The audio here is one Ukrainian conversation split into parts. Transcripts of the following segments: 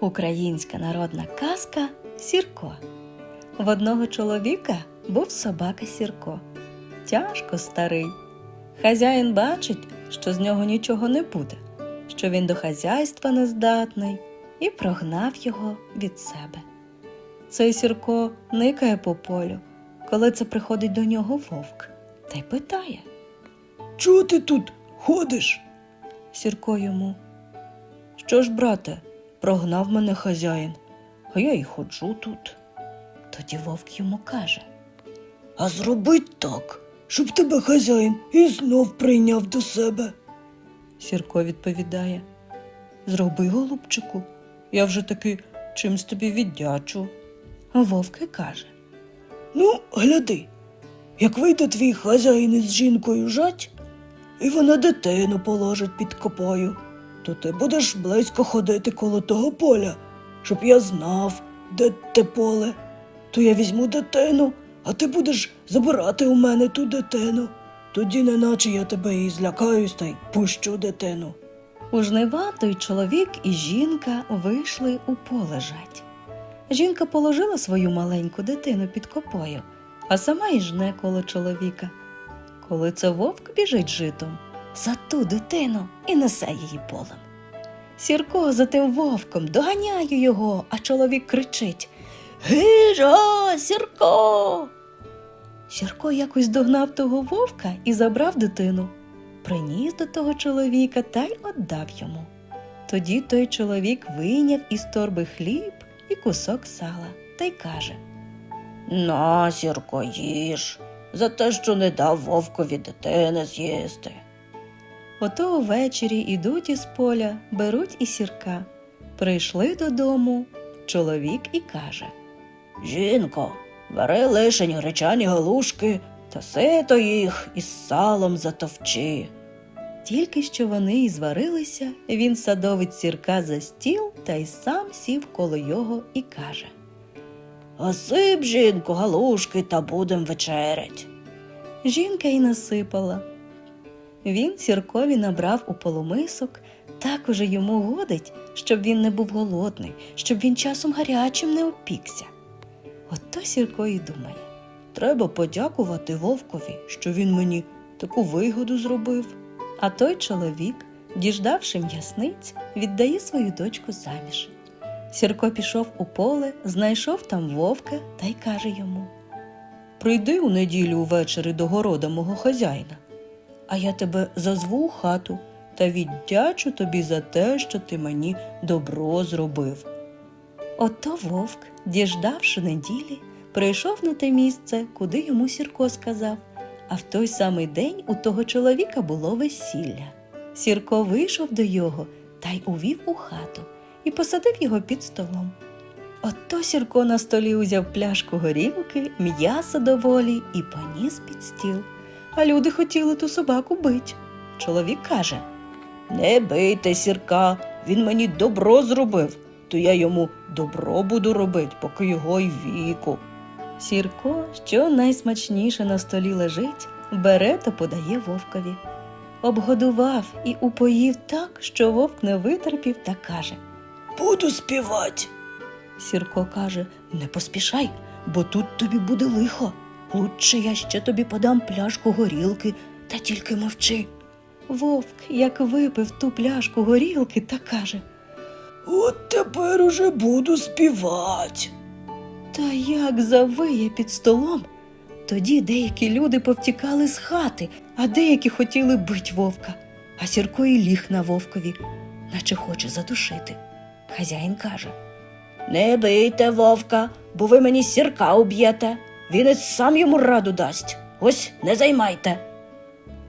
Українська народна казка Сірко. В одного чоловіка був собака Сірко. Тяжко старий. Хазяїн бачить, що з нього нічого не буде, що він до хазяйства нездатний, і прогнав його від себе. Цей Сірко никає по полю, коли це приходить до нього вовк, та й питає. Чого ти тут ходиш? Сірко йому. Що ж, брате, прогнав мене хазяїн, а я й ходжу тут. Тоді вовк йому каже. А зробить так, щоб тебе хазяїн і знов прийняв до себе. Сірко відповідає. Зроби, голубчику, я вже таки чимсь тобі віддячу. А вовк і каже. Ну, гляди, як вийде твій хазяїн із жінкою жать, і вона дитину положить під копою, то ти будеш близько ходити коло того поля, щоб я знав, де те поле. То я візьму дитину, а ти будеш забирати у мене ту дитину. Тоді неначе я тебе і злякаюсь та й пущу дитину. У жнива той чоловік і жінка вийшли у поле жать. Жінка положила свою маленьку дитину під копою, а сама й жне коло чоловіка. Коли це вовк біжить житом за ту дитину і несе її полем. Сірко за тим вовком доганяє його, а чоловік кричить Гижа, Сірко. Сірко якось догнав того вовка і забрав дитину приніс до того чоловіка та й отдав йому. Тоді той чоловік вийняв із торби хліб і кусок сала та й каже На, сірко, їж, за те, що не дав вовкові дитини з'їсти. Ото увечері ідуть із поля, беруть і сірка. Прийшли додому чоловік і каже Жінко, бери лишень гречані галушки та сито їх із салом затовчи. Тільки що вони і зварилися, він садовить сірка за стіл та й сам сів коло його і каже Осип, жінко, галушки та будем вечерять. Жінка й насипала. Він сіркові набрав у полумисок, так уже йому годить, щоб він не був голодний, щоб він часом гарячим не опікся. Ото сірко і думає. Треба подякувати вовкові, що він мені таку вигоду зробив. А той чоловік, діждавши м'ясниць, віддає свою дочку заміж. Сірко пішов у поле, знайшов там вовка та й каже йому Прийди у неділю увечері до города мого хазяїна, а я тебе зазву у хату та віддячу тобі за те, що ти мені добро зробив. Ото вовк, діждавши неділі, прийшов на те місце, куди йому Сірко сказав, а в той самий день у того чоловіка було весілля. Сірко вийшов до його та й увів у хату і посадив його під столом. Ото Сірко на столі узяв пляшку горілки, м'яса доволі і поніс під стіл. А люди хотіли ту собаку бить. Чоловік каже Не бийте сірка, він мені добро зробив, то я йому добро буду робити, поки його й віку. Сірко, що найсмачніше на столі лежить, бере та подає вовкові. Обгодував і упоїв так, що вовк не витерпів та каже. Буду співати. Сірко каже, Не поспішай, бо тут тобі буде лихо. Лучше я ще тобі подам пляшку горілки, та тільки мовчи. вовк, як випив ту пляшку горілки, та каже. От тепер уже буду співати. Та як завиє під столом. Тоді деякі люди повтікали з хати, а деякі хотіли бить вовка, а Сірко і ліг на вовкові, наче хоче задушити. Хазяїн каже. Не бийте вовка, бо ви мені сірка уб'єте. Він і сам йому раду дасть. Ось не займайте.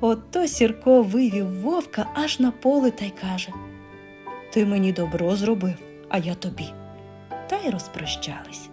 Ото Сірко вивів вовка аж на поле та й каже Ти мені добро зробив, а я тобі. Та й розпрощались.